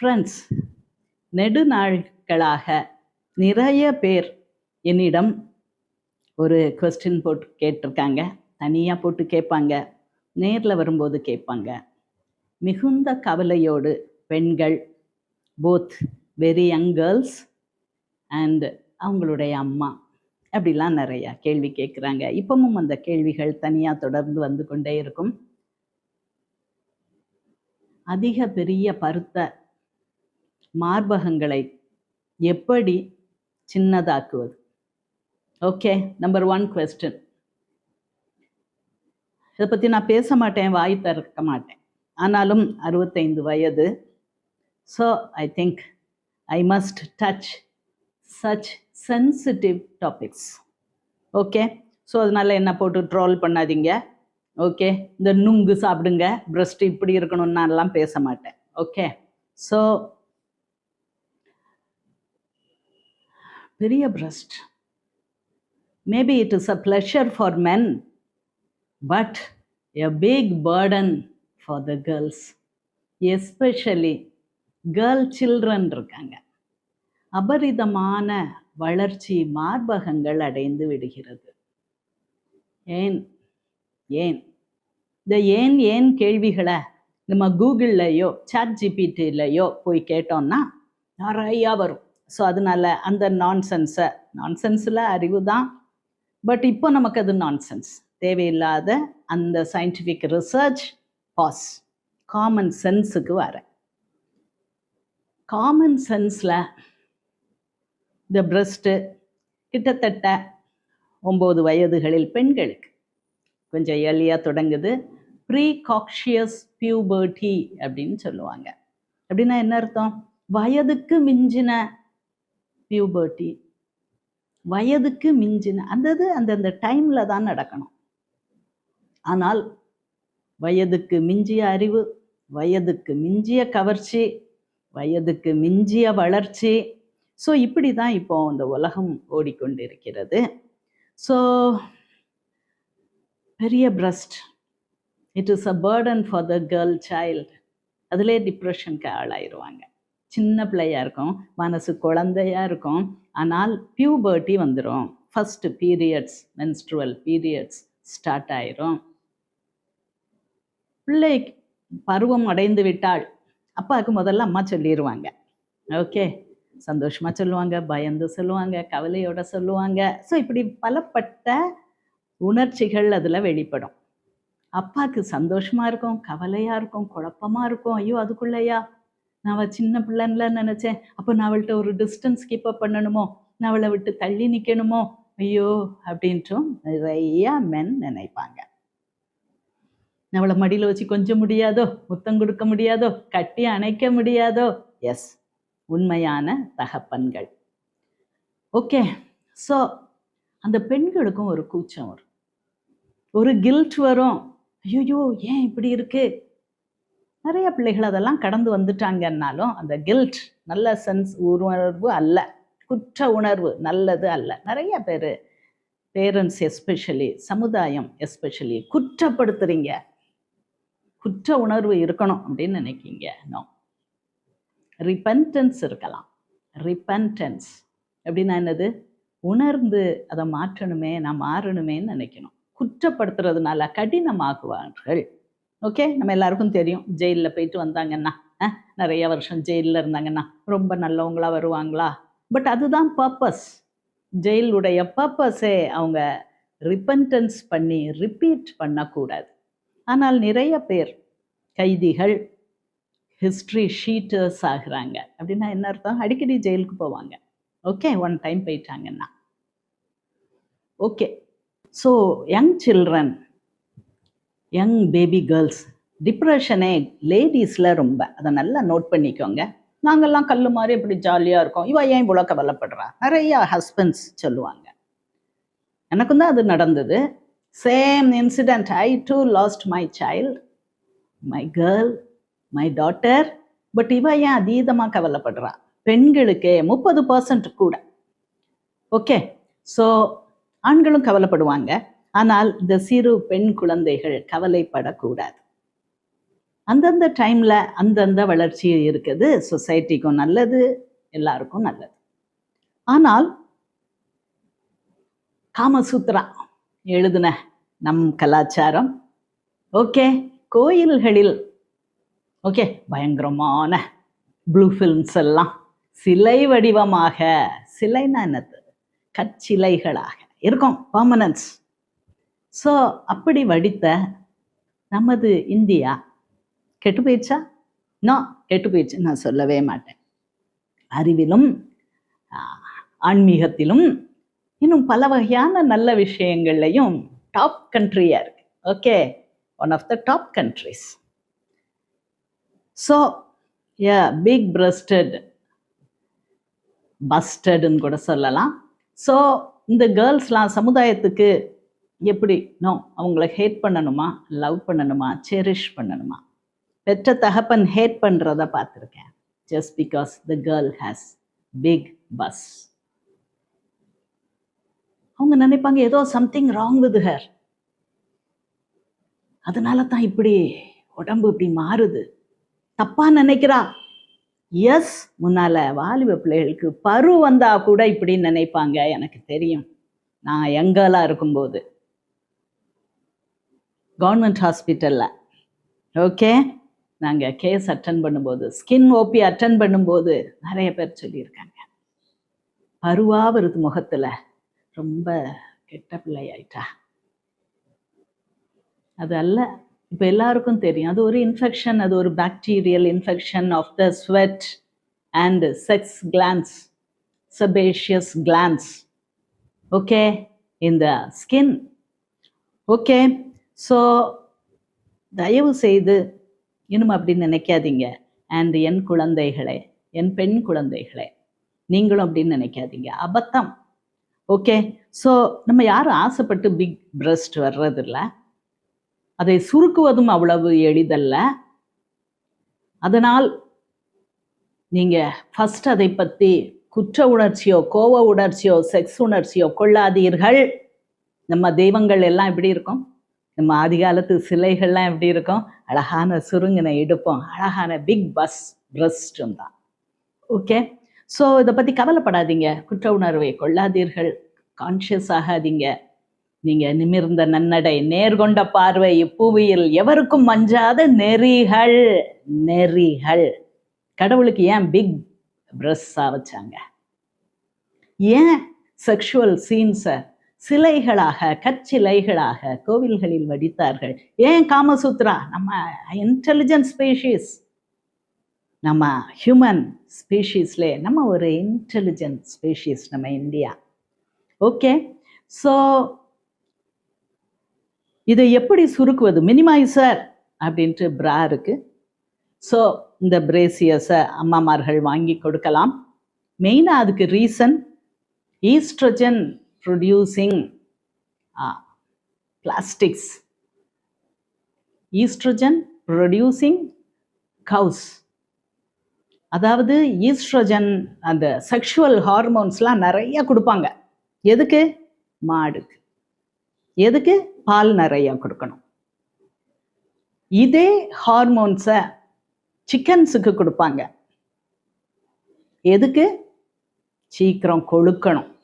Friends நெடுநாள்களாக நிறைய பேர் என்னிடம் ஒரு கொஸ்டின் போட்டு கேட்டிருக்காங்க. தனியாக போட்டு கேட்பாங்க. நேரில் வரும்போது கேட்பாங்க. மிகுந்த கவலையோடு பெண்கள் both very young girls and அவங்களுடைய அம்மா அப்படிலாம் நிறையா கேள்வி கேட்குறாங்க. இப்பவும் அந்த கேள்விகள் தனியாக தொடர்ந்து வந்து கொண்டே இருக்கும். அதிக பெரிய பருத்த மார்பகங்களை எப்படி சின்னதாக்குவது? ஓகே நம்பர் ஒன் கொஸ்டின் இதை பற்றி நான் பேச மாட்டேன் வாய் திறக்க மாட்டேன். ஆனாலும் அறுபத்தைந்து வயது. So I think I must touch such sensitive topics okay so அதனால என்ன போட்டு ட்ரோல் பண்ணாதீங்க. ஓகே இந்த நுங்கு சாப்பிடுங்க பிரஸ்ட் இப்படி இருக்கணும்னு எல்லாம் பேச மாட்டேன். ஓகே ஸோ பெரிய breast maybe it is a pleasure for men but a big burden for the girls especially girl children இருக்காங்க. அபரிதமான வளர்ச்சி மார்பகங்கள் அடைந்து விடுகிறது. ஏன்? ஏன்? இந்த ஏன் ஏன் கேள்விகளை நம்ம கூகுள்லையோ சாட் ஜிபிடிலையோ போய் கேட்டோம்னா நிறையா வரும். ஸோ அதனால அந்த நான்சென்ஸை நான்சென்ஸில் அறிவு தான் பட் இப்போ நமக்கு அது நான்சென்ஸ் தேவையில்லாத அந்த சயின்டிஃபிக் ரிசர்ச் பாஸ் காமன் சென்ஸுக்கு வர. காமன் சென்ஸில் இந்த பிரஸ்ட்டு கிட்டத்தட்ட ஒம்பது வயதுகளில் பெண்களுக்கு கொஞ்சம் ஏர்லியாக தொடங்குது. ப்ரீ காக்ஷியஸ் பியூபர்டி அப்படின்னு சொல்லுவாங்க. அப்படின்னா என்ன அர்த்தம்? வயதுக்கு மிஞ்சின பியூபர்ட்டி வயதுக்கு மிஞ்சின அந்தது அந்தந்த டைமில் தான் நடக்கணும். ஆனால் வயதுக்கு மிஞ்சிய அறிவு வயதுக்கு மிஞ்சிய கவர்ச்சி வயதுக்கு மிஞ்சிய வளர்ச்சி. ஸோ இப்படி தான் இப்போ இந்த உலகம் ஓடிக்கொண்டிருக்கிறது. ஸோ பெரிய breast it is a burden for the girl child அதிலே டிப்ரெஷனுக்கு ஆளாயிருவாங்க. சின்ன பிள்ளையாக இருக்கும் மனசு குழந்தையா இருக்கும். ஆனால் பியூபர்ட்டி வந்துடும் first periods menstrual periods start ஆயிரும். பிள்ளை பருவம் அடைந்து விட்டால் அப்பாவுக்கு முதல்ல அம்மா சொல்லிடுவாங்க ஓகே சந்தோஷமாக சொல்லுவாங்க பயந்து சொல்லுவாங்க கவலையோட சொல்லுவாங்க. ஸோ இப்படி பலப்பட்ட உணர்ச்சிகள் அதில் வெளிப்படும். அப்பாவுக்கு சந்தோஷமாக இருக்கும் கவலையாக இருக்கும் குழப்பமாக இருக்கும். ஐயோ அதுக்குள்ளையா? நான் அவள் சின்ன பிள்ளைன்னுலாம் நினச்சேன். அப்போ நான் அவள்கிட்ட ஒரு டிஸ்டன்ஸ் கீப்பப் பண்ணணுமோ? நான் அவளை விட்டு தள்ளி நிற்கணுமோ ஐயோ அப்படின்ட்டும் நிறைய மென் நினைப்பாங்க. நம்மளை மடியில் வச்சு கொஞ்சம் முடியாதோ? முத்தம் கொடுக்க முடியாதோ? கட்டி அணைக்க முடியாதோ? எஸ் உண்மையான தகப்பன்கள். ஓகே ஸோ அந்த பெண்களுக்கும் ஒரு கூச்சம் வரும். ஒரு கில்ட் வரும். ஐயோ ஏன் இப்படி இருக்கு? நிறைய பிள்ளைகள் அதெல்லாம் கடந்து வந்துட்டாங்கன்னாலும் அந்த கில்ட் நல்ல சென்ஸ் உணர்வு அல்ல. குற்ற உணர்வு நல்லது அல்ல. நிறைய பேர் பேரண்ட்ஸ் எஸ்பெஷலி சமுதாயம் எஸ்பெஷலி குற்றப்படுத்துறீங்க. குற்ற உணர்வு இருக்கணும் அப்படின்னு நினைக்கிங்க. நோ ரிப்பன்டன்ஸ் இருக்கலாம். ரிப்பன்டன்ஸ் அப்படின்னா என்னது? உணர்ந்து அதை மாற்றணுமே நான் மாறணுமேன்னு நினைக்கணும். குற்றப்படுத்துறதுனால கடினமாகுவார்கள். ஓகே நம்ம எல்லாருக்கும் தெரியும். ஜெயிலில் போயிட்டு வந்தாங்கன்னா நிறைய வருஷம் ஜெயிலில் இருந்தாங்கன்னா ரொம்ப நல்லவங்களா வருவாங்களா? பட் அதுதான் பர்பஸ் ஜெயிலுடைய பர்பஸே அவங்க ரிப்பன்டன்ஸ் பண்ணி ரிப்பீட் பண்ணக்கூடாது. ஆனால் நிறைய பேர் கைதிகள் ஹிஸ்ட்ரி ஷீட்டர்ஸ் ஆகுறாங்க. அப்படின்னா என்ன அர்த்தம்? அடிக்கடி ஜெயிலுக்கு போவாங்க. ஓகே ஒன் டைம் போயிட்டாங்கன்னா. Okay so young children young baby girls. டிப்ரெஷனே லேடிஸில் ரொம்ப. அதை நல்லா நோட் பண்ணிக்கோங்க. நாங்கள்லாம் கல் மாதிரி இப்படி ஜாலியாக இருக்கோம். இவ ஏன் இவ்வளோ கவலைப்படுறா? நிறையா ஹஸ்பண்ட்ஸ் சொல்லுவாங்க. எனக்கும் தான் அது நடந்தது. Same incident I too lost my child my girl my daughter but இவ ஏன் அதீதமாக கவலைப்படுறா? பெண்களுக்கே முப்பது பர்சன்ட் கூட. ஓகே ஸோ ஆண்களும் கவலைப்படுவாங்க. ஆனால் இந்த சிறு பெண் குழந்தைகள் கவலைப்படக்கூடாது. அந்தந்த டைமில் அந்தந்த வளர்ச்சி இருக்குது. சொசைட்டிக்கும் நல்லது எல்லாருக்கும் நல்லது. ஆனால் காமசூத்ரா எழுதின நம் கலாச்சாரம் ஓகே கோயில்களில் ஓகே பயங்கரமான ப்ளூ ஃபில்ம்ஸ் எல்லாம் சிலை வடிவமாக சிலைன்னா என்னது? கற்சிலைகளாக இருக்கும் பர்மனன்ஸ் ஸோ அப்படி வடித்த நமது இந்தியா கெட்டு போயிடுச்சா? நோ கெட்டு போயிடுச்சு. நான் சொல்லவே மாட்டேன். அறிவிலும் ஆன்மீகத்திலும் இன்னும் பல வகையான நல்ல விஷயங்கள்லையும் டாப் கண்ட்ரியாக இருக்கு. Okay one of the top countries so a big breasted பஸ்டடுன்னு கூட சொல்லலாம். ஸோ இந்த கேர்ள்ஸ்லாம் சமுதாயத்துக்கு எப்படி? நோ அவங்கள ஹேட் பண்ணணுமா? லவ் பண்ணணுமா? செரிஷ் பண்ணணுமா? பெற்ற தகப்பன் ஹேட் பண்ணுறத பார்த்துருக்கேன். Just because the girl has big bust அவங்க நினைப்பாங்க ஏதோ சம்திங் ராங் வித் ஹர் அதனால தான் இப்படி உடம்பு இப்படி மாறுது. தப்பா நினைக்கிறா? எஸ் முன்னால வாலிப பிள்ளைகளுக்கு பரு வந்தா கூட இப்படி நினைப்பாங்க எனக்கு தெரியும். நான் யங்கலா இருக்கும்போது. கவர்மெண்ட் ஹாஸ்பிட்டலில் ஓகே நாங்கள் கேஸ் அட்டன் பண்ணும்போது ஸ்கின் ஓபி அட்டன் பண்ணும்போது நிறைய பேர் சொல்லியிருக்காங்க. பருவா வருது முகத்துல. ரொம்ப கெட்ட பிள்ளை ஆயிட்டா அது அல்ல. இப்போ எல்லாருக்கும் தெரியும். அது ஒரு இன்ஃபெக்ஷன் அது ஒரு bacterial infection of the sweat and sex glands sebaceous glands okay இந்த ஸ்கின் ஓகே ஸோ தயவு செய்து இன்னும் அப்படி நினைக்காதீங்க. அண்ட் என் குழந்தைகளே என் பெண் குழந்தைகளே நீங்களும் அப்படின்னு நினைக்காதீங்க. அபத்தம். ஓகே ஸோ நம்ம யாரும் ஆசைப்பட்டு பிக் பிரஸ்ட் வர்றதில்ல. அதை சுருக்குவதும் அவ்வளவு எளிதல்ல. அதனால் நீங்கள் ஃபஸ்ட் அதை பற்றி குற்ற உணர்ச்சியோ கோவ உணர்ச்சியோ செக்ஸ் உணர்ச்சியோ கொள்ளாதீர்கள். நம்ம தெய்வங்கள் எல்லாம் எப்படி இருக்கும்? நம்ம ஆதிகாலத்து சிலைகள்லாம் எப்படி இருக்கும்? அழகான சுருங்கின இடுப்போம் அழகான பிக் பஸ் பிரஸ்டும் தான். ஓகே ஸோ இதை பற்றி கவலைப்படாதீங்க. குற்ற உணர்வை கொள்ளாதீர்கள். கான்ஷியஸ் ஆகாதீங்க. நீங்க நிமிர்ந்த நன்னடை நேர்கொண்ட பார்வை இப்புவியில் எவருக்கும் மஞ்சாத நெறிகள் நெறிகள். கடவுளுக்கு ஏன் பிக் பிரஸ்ஸாக வச்சாங்க? ஏன் செக்ஷுவல் சீன்ஸை சிலைகளாக கற்சிலைகளாக கோவில்களில் வடித்தார்கள். ஏன் காமசூத்ரா? நம்ம இன்டெலிஜென்ட் ஸ்பீஷீஸ் நம்ம ஹியூமன் ஸ்பீஷீஸ்ல நம்ம ஒரு இன்டெலிஜென்ட் ஸ்பீஷீஸ் நம்ம இந்தியா. ஓகே ஸோ இதை எப்படி சுருக்குவது? மினிமைசர் அப்படின்ட்டு பிரா இருக்கு. ஸோ இந்த பிரேசியஸை அம்மாமார்கள் வாங்கி கொடுக்கலாம். மெயினாக அதுக்கு reason oestrogen producing plastics oestrogen producing cows அதாவது ஈஸ்ட்ரஜன் அந்த செக்ஷுவல் ஹார்மோன்ஸ்லாம் நிறைய கொடுப்பாங்க. எதுக்கு? மாடுக்கு. எதுக்கு? பால் நிறைய கொடுக்கணும். இதே ஹார்மோன்ஸை சிக்கன்ஸுக்கு கொடுப்பாங்க. எதுக்கு? சீக்கிரம் கொழுக்கணும்.